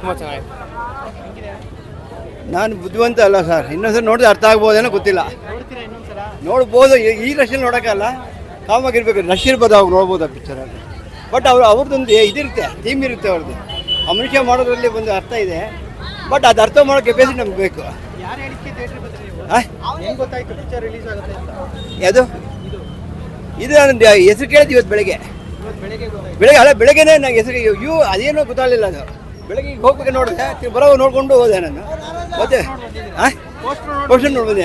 ತುಂಬ ಚೆನ್ನಾಗಿದೆ. ನಾನು ಬುದ್ಧಿವಂತ ಅಲ್ಲ ಸರ್. ಇನ್ನೊಂದ್ಸಲ ನೋಡಿದ್ರೆ ಅರ್ಥ ಆಗ್ಬೋದೇನೋ ಗೊತ್ತಿಲ್ಲ. ನೋಡ್ಬೋದು ಈ- ಈ ರಶಲ್ಲಿ ನೋಡೋಕ್ಕಲ್ಲ ಕಾಮಾಗಿರ್ಬೇಕು ರಶ್ ಇರ್ಬೋದು ಅವ್ರು ನೋಡ್ಬೋದು ಆ ಪಿಕ್ಚರಲ್ಲಿ ಬಟ್ ಅವ್ರು ಅವ್ರದ್ದೊಂದು ಇದಿರುತ್ತೆ ಥೀಮ್ ಇರುತ್ತೆ ಅವ್ರದ್ದು. ಆ ಮನುಷ್ಯ ಮಾಡೋದ್ರಲ್ಲಿ ಒಂದು ಅರ್ಥ ಇದೆ. ಬಟ್ ಅದು ಅರ್ಥ ಮಾಡೋ ಕೆಪಾಸಿಟಿ ನಮ್ಗೆ ಬೇಕು. ಯಾರು ಹೇಳಿಕೆ ಥಿಯೇಟ್ರಿಗೆ ಬಂದ್ರಿ ನೀವು? ಆ? ಹೆಂಗ್ ಗೊತ್ತಾಯ್ತು ಪಿಕ್ಚರ್ ರಿಲೀಸ್ ಆಗುತ್ತೆ ಅಂತ? ಯಾವುದು? ಇದು. ನಾನು ಹೆಸರು ಕೇಳಿದ್ದು ಇವತ್ತು ಬೆಳಗ್ಗೆ. ಇವತ್ತು ಬೆಳಗ್ಗೆ ಗೊತ್ತಾಯ್ತು. ಬೆಳಗ್ಗೆ ಅಲ್ಲ ಬೆಳಗ್ಗೆನೇ ನಂಗೆ ಹೆಸರು ಯು ಅದೇನೋ ಗೊತ್ತಾಗಲಿಲ್ಲ ಅದು. ಬೆಳಗ್ಗೆ ಈಗ ಹೋಗ್ಬೇಕು ನೋಡಿದೆ ಬರೋ ನೋಡ್ಕೊಂಡು ಹೋದೆ ನಾನು. ಮತ್ತೆ ಹಾಂ ಪೋಸ್ಟರ್ ನೋಡ್ಬಂದೆ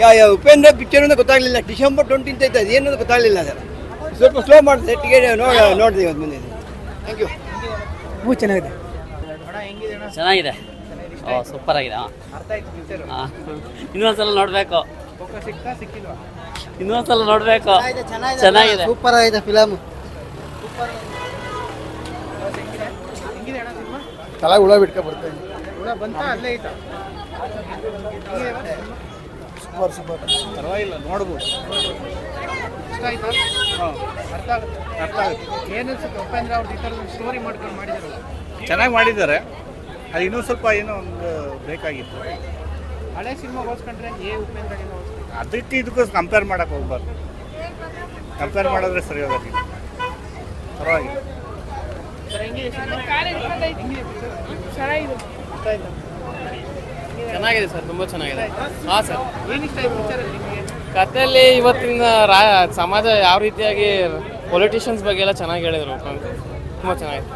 ಯಾ ಯಾವ ಉಪೇಂದ್ರ ಪಿಕ್ಚರ್ ಅಂತ ಗೊತ್ತಾಗಲಿಲ್ಲ ಡಿಸೆಂಬರ್ ಟ್ವೆಂಟಿಂತ ಇತ್ತು ಅದೇನೋ ಗೊತ್ತಾಗಲಿಲ್ಲ ಅದು. ಸ್ವಲ್ಪ ಸ್ಲೋ ಮಾಡಿದೆ ಟಿಕೆಟ್ ನೋಡಿ ನೋಡಿದೆ ಇವತ್ತು ಮುಂದೆ ಥ್ಯಾಂಕ್ ಯು ಹೂ ಚೆನ್ನಾಗಿದೆ. ಚೆನ್ನಾಗಿದೆ. ಓ ಸೂಪರ್ ಆಗಿದೆ ಹಾಂ ಅರ್ಥ ಆಯ್ತು ಪಿಕ್ಚರ್ ಇನ್ನೊಂದ್ಸಲ ನೋಡಬೇಕು. ಫೋಕಸ್ ಸಲ ಸಿಕ್ಕಿಲ್ವಾ ಇನ್ನೊಂದ್ಸಲ ನೋಡಬೇಕು. ಚೆನ್ನಾಗಿದೆ ಸೂಪರ್ ಆಗಿದೆ ಫಿಲಮ್ ಹೆಂಗಿದೆ ಅಣ್ಣ ಸಿನಿಮಾ ತಲೆ ಹುಳ ಬಿಟ್ಕೊ ಬರ್ತೀನಿ ಹುಳ ಬಂತ ಅಲ್ಲೇ ಐತಾ? Super super. ಪರವಾಗಿಲ್ಲ ನೋಡ್ಬೋದು. ಇಷ್ಟ ಆಯ್ತಾ? ಅರ್ಥ ಆಗುತ್ತೆ ಅರ್ಥ ಆಗುತ್ತೆ. ಏನು ಅನ್ಸುತ್ತೆ ಉಪೇಂದ್ರ ಅವ್ರದ್ದು ಈ ಥರದ ಸ್ಟೋರಿ ಮಾಡ್ಕೊಂಡು ಮಾಡಿದಾರಲ್ಲ ಚೆನ್ನಾಗಿ ಮಾಡಿದ್ದಾರೆ. ಅದು ಇನ್ನೂ ಸ್ವಲ್ಪ ಏನೋ ಒಂದು ಬೇಕಾಗಿತ್ತು. ಹಳೆ ಸಿನಿಮಾ ಹೋಲ್ಸ್ಕೊಂಡ್ರೆ ಏ ಉಪೇಂದ್ರ ಅದಕ್ಕೆ ಇದಕ್ಕೂ ಕಂಪೇರ್ ಮಾಡೋಕ್ಕೆ ಹೋಗ್ಬಾರ್ದು. ಕಂಪೇರ್ ಮಾಡಿದ್ರೆ ಸರಿ ಹೋಗೋದಿಲ್ಲ. ಪರವಾಗಿಲ್ಲ. ಚೆನ್ನಾಗಿದೆ. ಸರ್ ತುಂಬ ಚೆನ್ನಾಗಿದೆ. ಹಾಂ ಸರ್. ಕತೆಯಲ್ಲಿ ಕಥೆಯಲ್ಲಿ ಇವತ್ತಿನ ರಾ ಸಮಾಜ ಯಾವ ರೀತಿಯಾಗಿ ಪೊಲಿಟಿಷಿಯನ್ಸ್ ಬಗ್ಗೆ ಎಲ್ಲ ಚೆನ್ನಾಗಿ ಹೇಳಿದ್ರು ತುಂಬ ಚೆನ್ನಾಗಿದೆ.